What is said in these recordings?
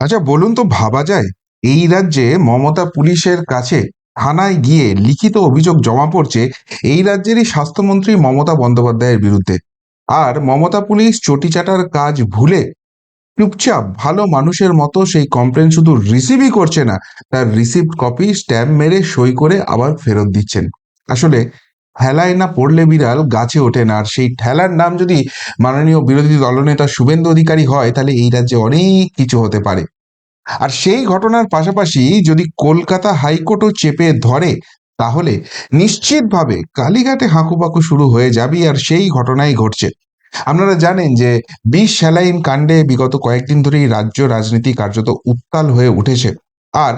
আচ্ছা বলুন তো, ভাবা যায় এই রাজ্যে মমতা পুলিশের কাছে থানায় গিয়ে লিখিত অভিযোগ জমা পড়ছে এই রাজ্যেরই স্বাস্থ্যমন্ত্রী মমতা বন্দ্যোপাধ্যায়ের বিরুদ্ধে। আর মমতা পুলিশ চটি চাটার কাজ ভুলে চুপচাপ ভালো মানুষের মতো সেই কমপ্লেন শুধু রিসিভই করছে না, তার রিসিপ্ট কপি স্ট্যাম্প মেরে সই করে আবার ফেরত দিচ্ছেন। আসলে ঠেলায় না পড়লে বিড়াল গাছে ওঠে না। আর সেই ঠেলার নাম যদি মাননীয় বিরোধী দলনেতা শুভেন্দু অধিকারী হয়, তাহলে এই রাজ্যে অনেক কিছু হতে পারে। আর সেই ঘটনার পাশাপাশি যদি কলকাতা হাইকোর্টও চেপে ধরে, তাহলে নিশ্চিতভাবে কালীঘাটে হাঁকুপাকু শুরু হয়ে যাবে আর সেই ঘটনাই ঘটছে। আপনারা জানেন যে বিষ স্যালাইন কাণ্ডে বিগত কয়েকদিন ধরেই রাজ্য রাজনীতি কার্যত উত্তাল হয়ে উঠেছে। আর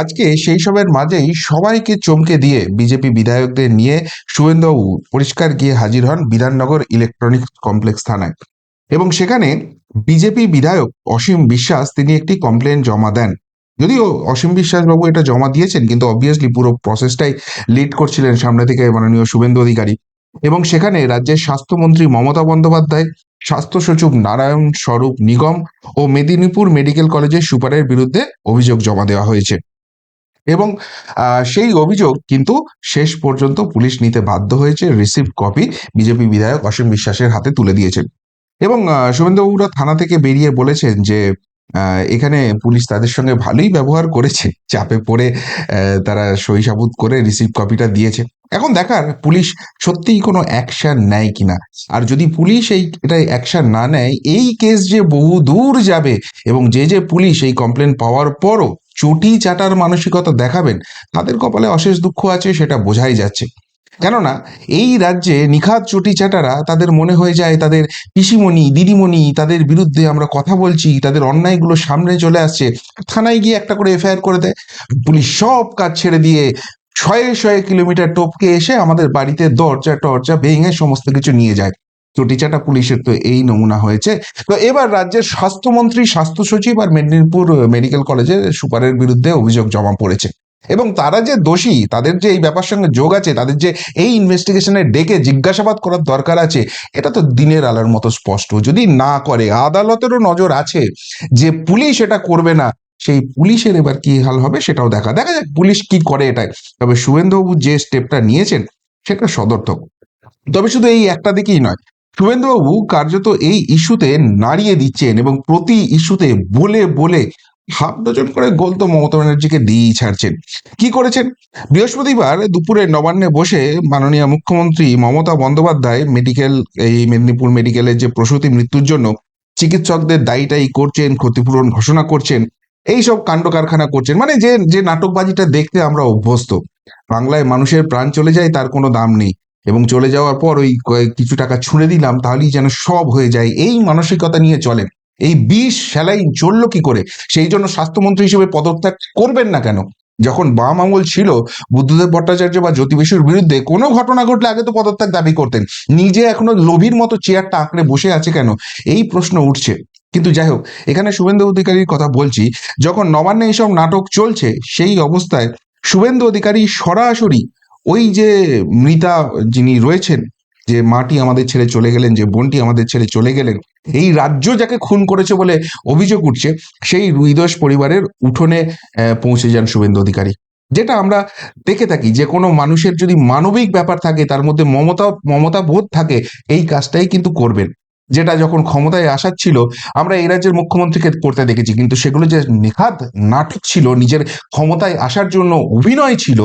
আজকে সেই সবের মাঝেই সবাইকে চমকে দিয়ে বিজেপি বিধায়কদের নিয়ে শুভেন্দুবাবু পরিষ্কার গিয়ে হাজির হন বিধাননগর ইলেকট্রনিক্স কমপ্লেক্স থানায়। এবং সেখানে বিজেপি বিধায়ক অসীম বিশ্বাস তিনি একটি কমপ্লেন জমা দেন। যদিও অসীম বিশ্বাসবাবু এটা জমা দিয়েছেন, কিন্তু অবভিয়াসলি পুরো প্রসেসটাই লিড করছিলেন সামনে থেকে মাননীয় শুভেন্দু অধিকারী। এবং সেখানে রাজ্যের স্বাস্থ্যমন্ত্রী মমতা বন্দ্যোপাধ্যায় স্বাস্থ্য সচিব নারায়ণ স্বরূপ নিগম ও মেদিনীপুর মেডিকেল কলেজের সুপারের বিরুদ্ধে অভিযোগ জমা দেওয়া হয়েছে। এবং সেই অভিযোগ কিন্তু শেষ পর্যন্ত পুলিশ নিতে বাধ্য হয়েছে রিসিভ কপি বিজেপি বিধায়ক অসীম বিশ্বাসের হাতে তুলে দিয়েছেন। এবং শুভেন্দুবাবুরা থানা থেকে বেরিয়ে বলেছেন যে এখানে পুলিশ তাদের সঙ্গে ভালোই ব্যবহার করেছে। চাপে পড়ে তারা সই সাবুত করে রিসিভ কপিটা দিয়েছে। এখন দেখার, পুলিশ সত্যিই কোনো অ্যাকশন নেয় কিনা? আর যদি পুলিশ এই এটা অ্যাকশন না নেয়, এই কেস যে বহু দূর যাবে এবং যে যে পুলিশ এই কমপ্লেন পাওয়ার পরও চটি চাটার মানসিকতা দেখাবেন, তাদের কপালে অশেষ দুঃখ আছে, সেটা বোঝাই যাচ্ছে। কেননা, এই রাজ্যে নিখাত চটি চাটারা তাদের মনে হয়ে যায়, তাদের পিসিমণি, দিদিমণি তাদের বিরুদ্ধে আমরা কথা বলছি, তাদের অন্যায়গুলো সামনে চলে আসছে। থানায় গিয়ে একটা করে এফআইআর করে দেয়। পুলিশ সব কাজ ছেড়ে দিয়ে শয়ে শয়ে কিলোমিটার টপকে এসে আমাদের বাড়িতে দরজা টরজা ভেঙে সমস্ত কিছু নিয়ে যায়। চটিচাটা পুলিশের তো এই নমুনা হয়েছে। তো এবার রাজ্যের স্বাস্থ্যমন্ত্রী, স্বাস্থ্য সচিব আর মেদিনীপুর মেডিকেল কলেজের সুপারের বিরুদ্ধে অভিযোগ জমা পড়েছে। এবং তারা যে দোষী, তাদের যে এই ব্যাপার সঙ্গে যোগ আছে, তাদের যে এই ইনভেস্টিগেশনে ডেকে জিজ্ঞাসাবাদ করার দরকার আছে, এটা তো দিনের আলোর মতো স্পষ্ট। যদি না করে, আদালতেরও নজর আছে যে পুলিশ এটা করবে না, সেই পুলিশের এবার কি হাল হবে সেটাও দেখা। দেখা যাক পুলিশ কি করে এটাই। তবে শুভেন্দুবাবু যে স্টেপটা নিয়েছেন, সেটা সদর্থক। তবে শুধু এই একটা দিকেই নয় শুভেন্দুবাবু কার্যত এই ইস্যুতে নাড়িয়ে দিচ্ছেন এবং প্রতি ইস্যুতে বলে বলে হাফ ডজন করে গোল তো মমতা ব্যানার্জিকে দিয়েই ছাড়ছেন। কি করেছেন? বৃহস্পতিবার দুপুরে নবান্নে বসে মাননীয় মুখ্যমন্ত্রী মমতা বন্দ্যোপাধ্যায় মেডিকেল, এই মেদিনীপুর মেডিকেলের যে প্রসূতি মৃত্যুর জন্য চিকিৎসকদের দায়ীটাই করছেন, ক্ষতিপূরণ ঘোষণা করছেন, এই সব কাণ্ড কারখানা করছেন। মানে যে যে নাটকবাজিটা দেখতে আমরা অভ্যস্ত। বাংলায় মানুষের প্রাণ চলে যায়, তার কোনো দাম নেই। এবং চলে যাওয়ার পর ওই কিছু টাকা ছুঁড়ে দিলাম, তাহলেই যেন সব হয়ে যায়। এই মানসিকতা নিয়ে চলেন। এই বিষ স্যালাইন চলল কি করে? সেই জন্য স্বাস্থ্যমন্ত্রী হিসেবে পদত্যাগ করবেন না কেন? যখন বাম আমল ছিল বুদ্ধদেব ভট্টাচার্য বা জ্যোতি বসুর বিরুদ্ধে, কোনো ঘটনা ঘটলে আগে তো পদত্যাগ দাবি করতেন। নিজে এখনও লোভীর মতো চেয়ারটা আঁকড়ে বসে আছে কেন? এই প্রশ্ন উঠছে। কিন্তু যাই হোক, এখানে শুভেন্দু অধিকারীর কথা বলছি, যখন নবান্নে এইসব নাটক চলছে, সেই অবস্থায় শুভেন্দু অধিকারী সরাসরি ওই যে মৃতা যিনি রয়েছেন যে মাটি আমাদের ছেড়ে চলে গেলেন, যে বোনটি আমাদের ছেড়ে চলে গেলেন, এই রাজ্য যাকে খুন করেছে বলে অভিযোগ উঠছে, সেই রুইদোষ পরিবারের উঠোনে পৌঁছে যান শুভেন্দু অধিকারী। যেটা আমরা দেখে থাকি যে কোনো মানুষের যদি মানবিক ব্যাপার থাকে, তার মধ্যে মমতা মমতা বোধ থাকে, এই কাজটাই কিন্তু করবেন। যেটা যখন ক্ষমতায় আসার ছিল, আমরা এই রাজ্যের মুখ্যমন্ত্রীকে করতে দেখেছি, কিন্তু সেগুলো যে নিখাত নাটক ছিল, নিজের ক্ষমতায় আসার জন্য অভিনয় ছিল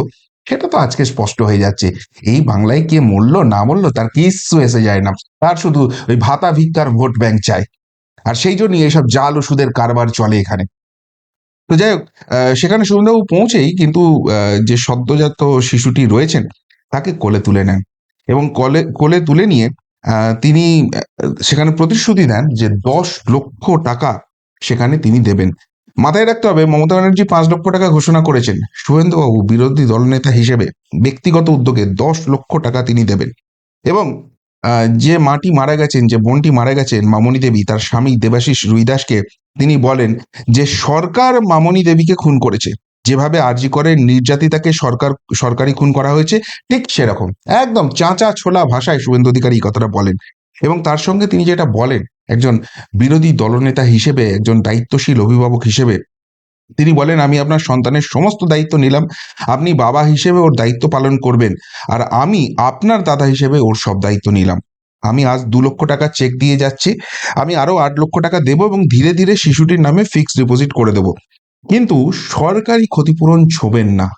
সেটা তো আজকে স্পষ্ট হয়ে যাচ্ছে। এই বাংলায় কে মরলো, না মরলো, তার কিচ্ছু এসে যায় না। তার শুধু ওই ভাতা ভিক্ষার ভোট ব্যাংক চায় আর সেই জন্যই এইসব জাল ওষুধের কারবার চলে এখানে। তো যাই হোক সেখানে সুন্দরবাবু পৌঁছেই কিন্তু যে সদ্যজাত শিশুটি রয়েছেন, তাকে কোলে তুলে নেন। এবং কোলে কোলে তুলে নিয়ে তিনি সেখানে প্রতিশ্রুতি দেন যে দশ লক্ষ টাকা সেখানে তিনি দেবেন। মাথায় রাখতে হবে মমতা ব্যানার্জি পাঁচ লক্ষ টাকা ঘোষণা করেছেন। শুভেন্দুবাবু বিরোধী দলনেতা হিসেবে ব্যক্তিগত উদ্যোগে দশ লক্ষ টাকা তিনি দেবেন। এবং যে মাটি মারা গেছেন, যে বোনটি মারা গেছেন, মামনি দেবী, তার স্বামী দেবাশিস রুইদাসকে তিনি বলেন যে সরকার মামনি দেবীকে খুন করেছে। যেভাবে আরজি করে নির্যাতিতাকে সরকার, সরকারি খুন করা হয়েছে, ঠিক সেরকম। একদম চাঁচা ছোলা ভাষায় শুভেন্দু অধিকারী কথাটা বলেন। এবং তার সঙ্গে তিনি যেটা বলেন একজন বিরোধী দলনেতা হিসেবে, একজন দায়িত্বশীল অভিভাবক হিসেবে। তিনি বলেন, আমি আপনার সন্তানের সমস্ত দায়িত্ব নিলাম। আপনি বাবা হিসেবে ওর দায়িত্ব পালন করবেন। আর আমি আপনার দাদা হিসেবে ওর সব দায়িত্ব নিলাম। আমি আজ দু লক্ষ টাকা চেক দিয়ে যাচ্ছি। আমি আরও আট লক্ষ টাকা দেবো এবং ধীরে ধীরে শিশুটির নামে ফিক্সড ডিপোজিট করে দেবো। কিন্তু সরকারি ক্ষতিপূরণ ছোবেন না।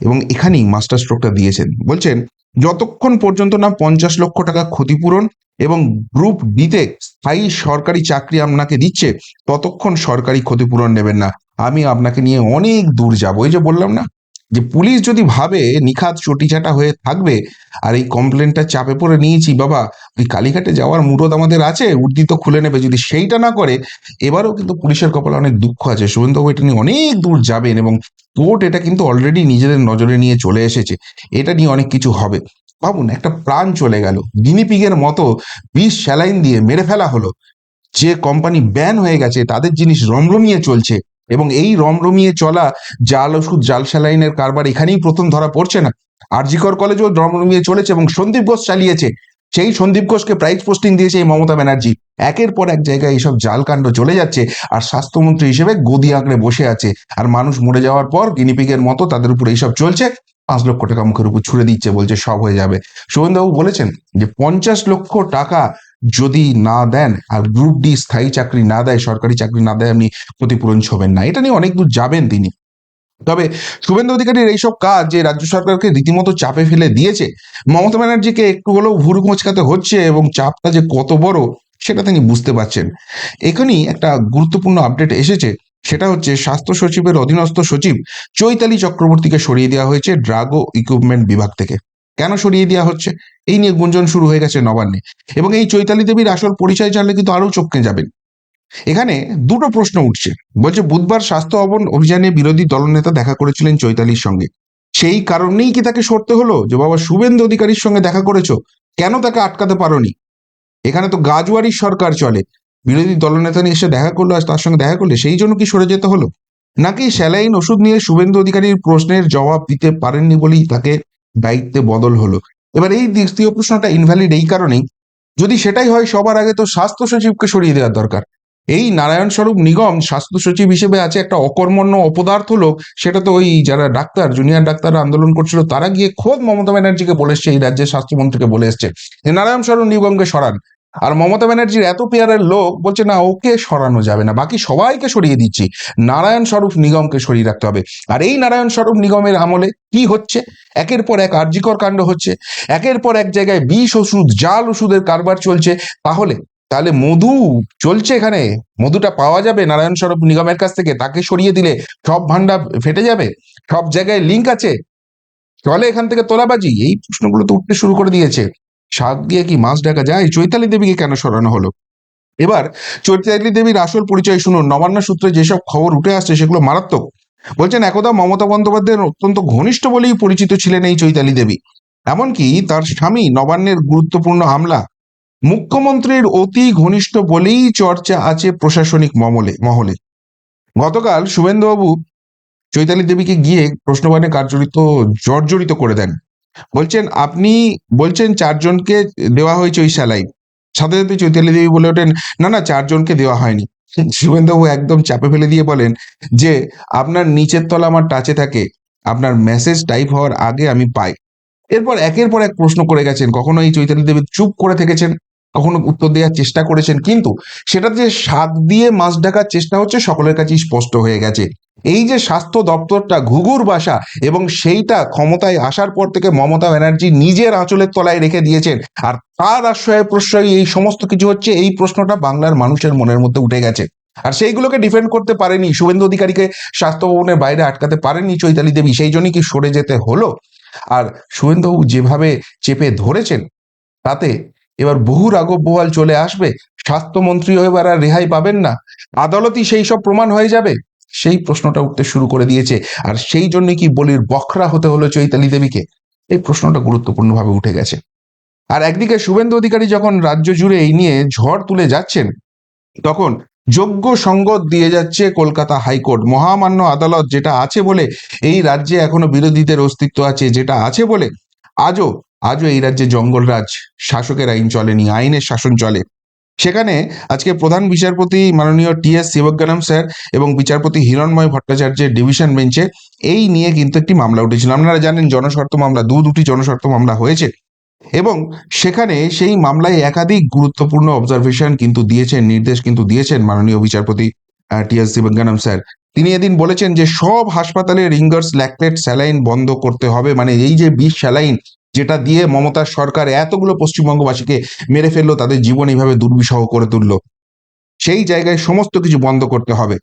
এবং এখানেই মাস্টার স্ট্রোকটা দিয়েছেন। বলছেন, যতক্ষণ পর্যন্ত না পঞ্চাশ লক্ষ টাকা ক্ষতিপূরণ এবং গ্রুপ ডিতে স্থায়ী সরকারি চাকরি আপনাকে দিচ্ছে, ততক্ষণ সরকারি ক্ষতিপূরণ নেবেন না। আমি আপনাকে নিয়ে অনেক দূর যাব। এই যে বললাম না, যে পুলিশ যদি ভাবে নিখাত চটিচাটা হয়ে থাকবে, আর এই কমপ্লেনটা চাপে পড়ে নিয়েছি, বাবা, ওই কালীঘাটে যাওয়ার মুরদ আমাদের আছে, উর্দি তো খুলে নেবে, যদি সেইটা না করে, এবারও কিন্তু পুলিশের কপালে অনেক দুঃখ আছে। শুভেন্দুবাবু এটা নিয়ে অনেক দূর যাবেন এবং কোর্ট এটা কিন্তু অলরেডি নিজেদের নজরে নিয়ে চলে এসেছে। এটা নিয়ে অনেক কিছু হবে। ভাবুন, একটা প্রাণ চলে গেল। গিনিপিগের মতো বিষ স্যালাইন দিয়ে মেরে ফেলা হলো। যে কোম্পানি ব্যান হয়ে গেছে, তাদের জিনিস রমরমিয়ে চলছে এবং এই রমরমিয়ে চলা জাল ওষুধ, জাল স্যালাইনের কারবার এখানেই প্রথম ধরা পড়ছে না। আরজিকর কলেজেও রমরমিয়ে চলেছে এবং সন্দীপ ঘোষ চালিয়েছে। সেই সন্দীপ ঘোষকে প্রাইজ পোস্টিং দিয়েছে এই মমতা ব্যানার্জি। একের পর এক জায়গায় এইসব জাল কাণ্ড চলে যাচ্ছে আর স্বাস্থ্যমন্ত্রী হিসেবে গদি আঁকড়ে বসে আছে। আর মানুষ মরে যাওয়ার পর গিনিপিগের মতো তাদের উপর এইসব চলছে। পাঁচ লক্ষ টাকা মুখের উপর ছুড়ে দিচ্ছে, বলছে সব হয়ে যাবে। শুভেন্দুবাবু বলেছেন যে পঞ্চাশ লক্ষ টাকা যদি না দেন আর গ্রুপ ডি স্থায়ী চাকরি না দেয়, সরকারি চাকরি না দেয়, আপনি ক্ষতিপূরণ ছবেন না। এটা নিয়ে অনেক দূর যাবেন তিনি। তবে শুভেন্দু অধিকারীর এইসব কাজ যে রাজ্য সরকারকে রীতিমতো চাপে ফেলে দিয়েছে, মমতা ব্যানার্জিকে একটু হলেও ভুরু মোচকাতে হচ্ছে এবং চাপটা যে কত বড়, সেটা তিনি বুঝতে পারছেন। এখানেই একটা গুরুত্বপূর্ণ আপডেট এসেছে। সেটা হচ্ছে স্বাস্থ্য সচিবের অধীনস্থ সচিব চৈতালি চক্রবর্তীকে সরিয়ে দেওয়া হয়েছে ড্রাগ ও ইকুইপমেন্ট বিভাগ থেকে। কেন সরিয়ে দেওয়া হচ্ছে? এই নিয়ে গুঞ্জন শুরু হয়ে গেছে নবান্নে। এবং এই চৈতালি দেবীর আসল পরিচয় জানলে কিন্তু আরও চমকে যাবেন। এখানে দুটো প্রশ্ন উঠছে। বলছে, বুধবার স্বাস্থ্য অবন অভিযানে বিরোধী দলনেতা দেখা করেছিলেন চৈতালির সঙ্গে। সেই কারণেই কি তাকে সরতে হলো? যে বাবা শুভেন্দু অধিকারীর সঙ্গে দেখা করেছ? কেন তাকে আটকাতে পারোনি? এখানে তো গাজওয়ারির সরকার চলে। বিরোধী দলনেতা নিয়ে এসে দেখা করল আর তার সঙ্গে দেখা করলে, সেই জন্য কি সরে যেতে হলো? নাকি স্যালাইন ওষুধ নিয়ে শুভেন্দু অধিকারীর প্রশ্নের জবাব দিতে পারেননি বলেই তাকে দায়িত্বে বদল হলো? এবার এই দ্বিতীয় প্রশ্নটা ইনভ্যালিড এই কারণেই। যদি সেটাই হয়, সবার আগে তো স্বাস্থ্য সচিবকে সরিয়ে দেওয়ার দরকার। এই নারায়ণ স্বরূপ নিগম স্বাস্থ্য সচিব হিসেবে আছে একটা অকর্মণ্য অপদার্থ লোক। সেটা তো ওই যারা ডাক্তার জুনিয়র ডাক্তাররা আন্দোলন করছিল, তারা গিয়ে খোদ মমতা ব্যানার্জিকে বলে এসছে, এই রাজ্যের স্বাস্থ্যমন্ত্রীকে বলে এসছে। নারায়ণ স্বরূপ নিগমকে সরান। আর মমতা ব্যানার্জির এত পেয়ারের লোক বলছে, না, ওকে সরানো যাবে না, বাকি সবাইকে সরিয়ে দিচ্ছি। নারায়ণ স্বরূপ নিগমকে সরিয়ে রাখতে হবে। আর এই নারায়ণ স্বরূপ নিগমের আমলে কি হচ্ছে? একের পর এক আর্যিকর কাণ্ড হচ্ছে, একের পর এক জায়গায় বিষ ওষুধ, জাল ওষুধের কারবার চলছে। তাহলে তাহলে মধু চলছে এখানে? মধুটা পাওয়া যাবে নারায়ণ স্বরূপ নিগমের কাছ থেকে? তাকে সরিয়ে দিলে সব ভান্ডা ফেটে যাবে? সব জায়গায় লিঙ্ক আছে? চলে এখান থেকে তোলাবাজি? এই প্রশ্নগুলো তো উঠতে শুরু করে দিয়েছে। শাক দিয়ে কি মাছ ডাকা যায়? চৈতালি দেবীকে কেন সরানো হলো? এবার চৈতালি দেবীর আসল পরিচয় শুনুন। নবান্ন সূত্রে যেসব খবর উঠে আসছে সেগুলো মারাত্মক। বলছেন, একদা মমতা বন্দ্যোপাধ্যায়ের অত্যন্ত ঘনিষ্ঠ বলেই পরিচিত ছিলেন এই চৈতালি দেবী। এমনকি তার স্বামী নবান্নের গুরুত্বপূর্ণ হামলা। মুখ্যমন্ত্রীর অতি ঘনিষ্ঠ বলেই চর্চা আছে প্রশাসনিক মমলে মহলে। গতকাল শুভেন্দুবাবু চৈতালি দেবীকে গিয়ে প্রশ্নবাণে কার্যরিত জর্জরিত করে দেন। বলছেন, আপনি বলছেন চারজনকে দেওয়া হয়েছে ওই স্যালাইন। সাথে সাথে চৈতালি দেবী বলে ওঠেন, না না, চারজনকে দেওয়া হয়নি। শুভেন্দুবাবু একদম চাপে ফেলে দিয়ে বলেন যে, আপনার নিচের তলা আমার টাচে থাকে, আপনার মেসেজ টাইপ হওয়ার আগে আমি পাই। এরপর একের পর এক প্রশ্ন করে গেছেন, কখনো এই চৈতালি দেবী চুপ করে থেকেছেন? কখনো উত্তর দেওয়ার চেষ্টা করেছেন? কিন্তু সেটা যে দিয়ে মাছ ঢাকার চেষ্টা হচ্ছে, সকলের কাছেই স্পষ্ট হয়ে গেছে। এই যে স্বাস্থ্য দপ্তরটা ঘুঘুর বাসা এবং সেইটা ক্ষমতায় আসার পর থেকে মমতা ব্যানার্জি নিজের আঁচলের তলায় রেখে দিয়েছেন, আর তার আশ্রয় প্রশ্রয় এই সমস্ত কিছু হচ্ছে, এই প্রশ্নটা বাংলার মানুষের মনের মধ্যে উঠে গেছে। আর সেইগুলোকে ডিফেন্ড করতে পারেনি, শুভেন্দু অধিকারীকে স্বাস্থ্য ভবনের বাইরে আটকাতে পারেনি চৈতালি দেবী, সেই জন্যই কি সরে যেতে হলো? আর শুভেন্দুবাবু যেভাবে চেপে ধরেছেন, তাতে এবার বহু রাগব বোয়াল চলে আসবে, স্বাস্থ্যমন্ত্রীও এবার আর রেহাই পাবেন না, আদালতই সেই সব প্রমাণ হয়ে যাবে। সেই প্রশ্নটা উঠতে শুরু করে দিয়েছে। আর সেই জন্যই কি বলির বখরা হতে হলো চৈতালি দেবীকে? এই প্রশ্নটা গুরুত্বপূর্ণভাবে উঠে গেছে। আর একদিকে শুভেন্দু অধিকারী যখন রাজ্য জুড়ে এই নিয়ে ঝড় তুলে যাচ্ছেন, তখন যোগ্য সঙ্গত দিয়ে যাচ্ছে কলকাতা হাইকোর্ট। মহামান্য আদালত যেটা আছে বলে এই রাজ্যে এখনও বিরোধীদের অস্তিত্ব আছে যেটা আছে বলে আজও আজও এই রাজ্যে জঙ্গলরাজ শাসকের আইন চলেনি, আইনের শাসন চলে। সেখানে আজকে প্রধান বিচারপতি মাননীয় টি এস শিবজ্ঞানম স্যার এবং বিচারপতি হিরণময় ভট্টাচার্যের ডিভিশন বেঞ্চে এই নিয়ে কিন্তু একটি মামলা উঠেছিল। আপনারা জানেন জনস্বার্থ মামলা, দু দুটি জনস্বার্থ মামলা হয়েছে এবং সেখানে সেই মামলায় একাধিক গুরুত্বপূর্ণ অবজারভেশন কিন্তু দিয়েছেন, নির্দেশ কিন্তু দিয়েছেন মাননীয় বিচারপতি টি এস শিবজ্ঞানম স্যার। তিনি এদিন বলেছেন যে সব হাসপাতালে রিঙ্গার্স, ল্যাকলেট, স্যালাইন বন্ধ করতে হবে। মানে এই যে বিষ স্যালাইন যেটা দিয়ে মমতার সরকার এতগুলো পশ্চিমবঙ্গবাসীকে মেরে ফেলল, তাদের জীবন এইভাবে দুর্বিষহ করে তুললো। সেই জায়গায় সমস্ত কিছু বন্ধ করতে হবে।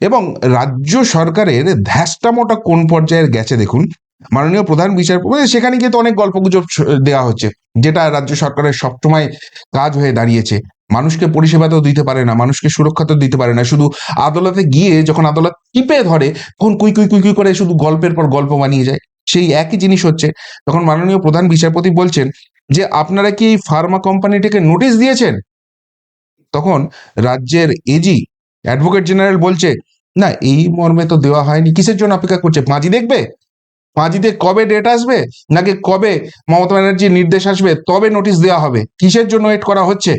এবং রাজ্য সরকারের ধ্যাসটামোটা কোন পর্যায়ের গেছে দেখুন। মাননীয় প্রধান বিচারপতি সেখানে গিয়ে তো অনেক গল্পগুজব দেওয়া হচ্ছে। যেটা রাজ্য সরকারের সবসময় কাজ হয়ে দাঁড়িয়েছে। মানুষকে পরিষেবা তো দিতে পারে না, মানুষকে সুরক্ষা তো দিতে পারে না। শুধু আদালতে গিয়ে যখন আদালত টিপে ধরে, তখন কুই কুই কুই কুই করে শুধু গল্পের পর গল্প বানিয়ে যায়। সেই একই জিনিস হচ্ছে। তখন মাননীয় প্রধান বিচারপতি বলছেন যে, আপনারা কি এই ফার্মা কোম্পানিটাকে নোটিশ দিয়েছেন? তখন রাজ্যের এজি অ্যাডভোকেট জেনারেল বলছে, না, এই মর্মে তো দেওয়া হয়নি। কিসের জন্য অপেক্ষা করছে? পাঁজি দেখবে? পাঁজিতে কবে ডেট আসবে? নাকি কবে মমতা ব্যানার্জির নির্দেশ আসবে? তবে নোটিশ দেওয়া হবে। কিসের জন্য ওয়েট করা হচ্ছে?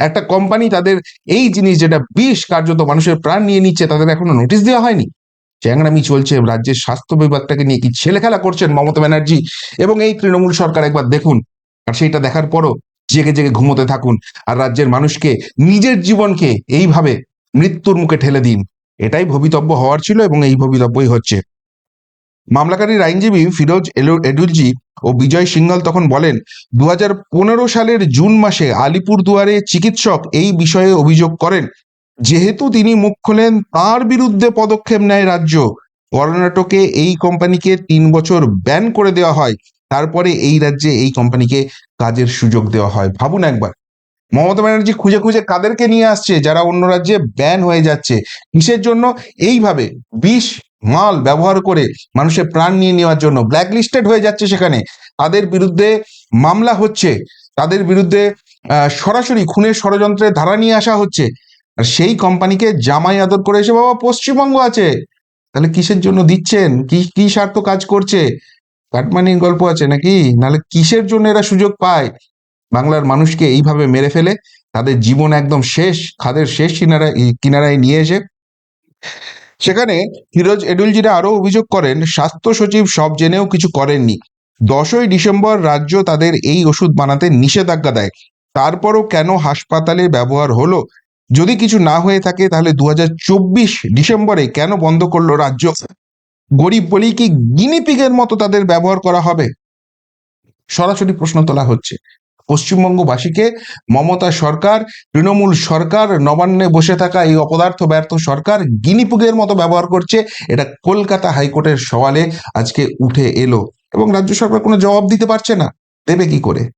একটা কোম্পানি তাদের এই জিনিস যেটা বিষ কার্যত মানুষের প্রাণ নিয়ে নিচ্ছে, তাদের এখনও নোটিশ দেওয়া হয়নি। চ্যাংরামি চলছে, রাজ্যের স্বাস্থ্য বিভাগটাকে নিয়ে কি ছেলে খেলা করছেন মমতা ব্যানার্জি? এবং এই তৃণমূল সরকার একবার দেখুন, আর সেইটা দেখার পরও জেগে জেগে ঘুমোতে থাকুন, আর রাজ্যের মানুষকে নিজের জীবনকে এইভাবে মৃত্যুর মুখে ঠেলে দিন। এটাই ভবিতব্য হওয়ার ছিল এবং এই ভবিতব্যই হচ্ছে। মামলাকারীর আইনজীবী ফিরোজ এডুলজি ও বিজয় সিংঘল তখন বলেন দু হাজার পনেরো সালের জুন মাসে আলিপুরদুয়ারে চিকিৎসক এই বিষয়ে অভিযোগ করেন যেহেতু তিনি মুখ খোলেন, তার বিরুদ্ধে পদক্ষেপ নেয় রাজ্য। কর্ণাটকে এই কোম্পানিকে তিন বছর ব্যান করে দেওয়া হয়। তারপরে এই রাজ্যে এই কোম্পানিকে কাজের সুযোগ দেওয়া হয়। ভাবুন একবার। মমতা ব্যানার্জি খুঁজে খুঁজে কাদেরকে নিয়ে আসছে, যারা অন্য রাজ্যে ব্যান হয়ে যাচ্ছে। কিসের জন্য? এইভাবে বিষ, মাল ব্যবহার করে মানুষের প্রাণ নিয়ে নেওয়ার জন্য। ব্ল্যাক লিস্টেড হয়ে যাচ্ছে সেখানে। তাদের বিরুদ্ধে মামলা হচ্ছে। তাদের বিরুদ্ধে সরাসরি খুনের ষড়যন্ত্রের ধারা নিয়ে আসা হচ্ছে। আর সেই কোম্পানিকে জামাই আদর করে এসে, বাবা, পশ্চিমবঙ্গ আছে। তাহলে কিসের জন্য দিচ্ছেন? কি কি স্বার্থ কাজ করছে? কাটমানির গল্প আছে নাকি? নাহলে কিসের জন্য এরা সুযোগ পায়? বাংলার মানুষকে এইভাবে মেরে ফেলে, তাদের জীবন একদম শেষ, খাদের শেষ কিনারায় কিনারায় নিয়ে এসে। সেখানে ফিরোজ এডুলজিরা আরও অভিযোগ করেন, স্বাস্থ্য সচিব সব জেনেও কিছু করেননি। দশই ডিসেম্বর রাজ্য তাদের এই ওষুধ বানাতে নিষেধাজ্ঞা দেয়। তারপরও কেন হাসপাতালে ব্যবহার হলো? যদি কিছু না হয়ে থাকে, তাহলে দু হাজার চব্বিশ ডিসেম্বরে কেন বন্ধ করল রাজ্য? গরিব বলেই কি গিনিপিগের মতো তাদের ব্যবহার করা হবে? সরাসরি প্রশ্ন তোলা হচ্ছে। পশ্চিমবঙ্গবাসীকে মমতা সরকার, তৃণমূল সরকার নবান্নে বসে থাকা এই অপদার্থ ব্যর্থ সরকার গিনিপুগের মতো ব্যবহার করছে, এটা কলকাতা হাইকোর্টের সওয়ালে আজকে উঠে এলো। এবং রাজ্য সরকার কোনো জবাব দিতে পারছে না। দেবে কি করে?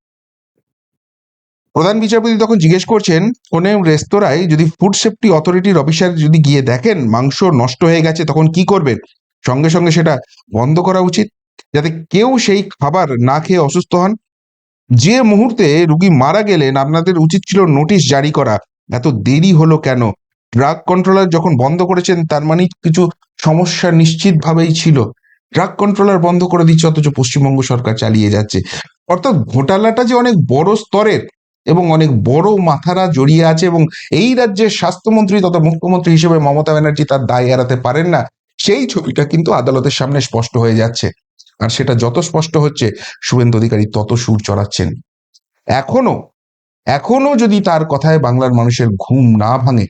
প্রধান বিচারপতি তখন জিজ্ঞেস করছেন, কোন রেস্তোরাঁয় যদি ফুড সেফটি অথরিটির অফিসার যদি গিয়ে দেখেন মাংস নষ্ট হয়ে গেছে, তখন কি করবেন? সঙ্গে সঙ্গে সেটা বন্ধ করা উচিত, যাতে কেউ সেই খাবার না খেয়ে অসুস্থ হন। যে মুহূর্তে রুগী মারা গেলেন, আপনাদের উচিত ছিল নোটিশ জারি করা। এত দেরি হলো কেন? ড্রাগ কন্ট্রোলার যখন বন্ধ করেছেন, তার মানে কিছু সমস্যা নিশ্চিতভাবেই ছিল। ড্রাগ কন্ট্রোলার বন্ধ করে দিচ্ছে, অথচ পশ্চিমবঙ্গ সরকার চালিয়ে যাচ্ছে। অর্থাৎ ঘোটালাটা যে অনেক বড় স্তরের এবং অনেক বড় মাথারা জড়িয়ে আছে এবং এই রাজ্যের স্বাস্থ্যমন্ত্রী তথা মুখ্যমন্ত্রী হিসেবে মমতা ব্যানার্জি তার দায় এড়াতে পারেন না। সেই ছবিটা কিন্তু আদালতের সামনে স্পষ্ট হয়ে যাচ্ছে। আর সেটা যত স্পষ্ট হচ্ছে, শুভেন্দু অধিকারী তত সুর চড়াচ্ছেন। এখনও এখনও যদি তার কথায় বাংলার মানুষের ঘুম না ভাঙে,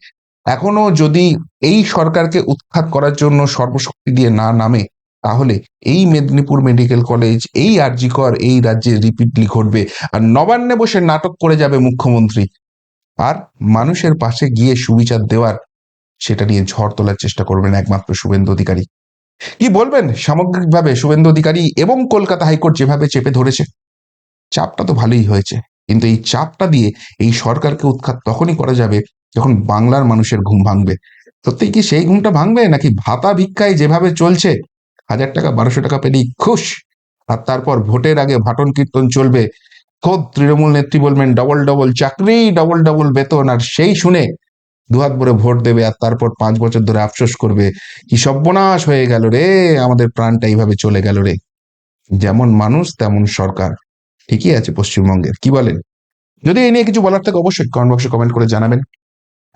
এখনও যদি এই সরকারকে উৎখাত করার জন্য সর্বশক্তি দিয়ে না নামে তাহলে এই মেদিনীপুর মেডিকেল কলেজ, এই আরজিকর, এই রাজ্যে রিপিটলি ঘটবে। আর নবান্নে বসে নাটক করে যাবে মুখ্যমন্ত্রী। আর মানুষের পাশে গিয়ে সুবিচার দেওয়ার সেটা নিয়ে ঝড় তোলার চেষ্টা করবেন একমাত্র শুভেন্দু অধিকারী। কি বলবেন? সামগ্রিকভাবে শুভেন্দু অধিকারী এবং কলকাতা হাইকোর্ট যেভাবে চেপে ধরেছে, চাপটা তো ভালোই হয়েছে। কিন্তু এই চাপটা দিয়ে এই সরকারকে উৎখাত তখনই করা যাবে যখন বাংলার মানুষের ঘুম ভাঙবে। সত্যি কি সেই ঘুমটা ভাঙবে? নাকি ভাতা ভিক্ষায় যেভাবে চলছে হাজার টাকা, বারোশো টাকা পেলেই খুশ। আর তারপর ভোটের আগে ভাটন কীর্তন চলবে। খোদ তৃণমূল নেত্রী বলবেন, ডবল ডবল চাকরি, ডবল ডবল বেতন। আর সেই শুনে দুহাত ভরে ভোট দেবে আর তারপর পাঁচ বছর ধরে আফসোস করবে, কি সর্বনাশ হয়ে গেল রে, আমাদের প্রাণটা এইভাবে চলে গেল রে। যেমন মানুষ, তেমন সরকার। ঠিকই আছে পশ্চিমবঙ্গের, কি বলেন? যদি এই নিয়ে কিছু বলার থাকে অবশ্যই কমেন্ট বক্সে কমেন্ট করে জানাবেন।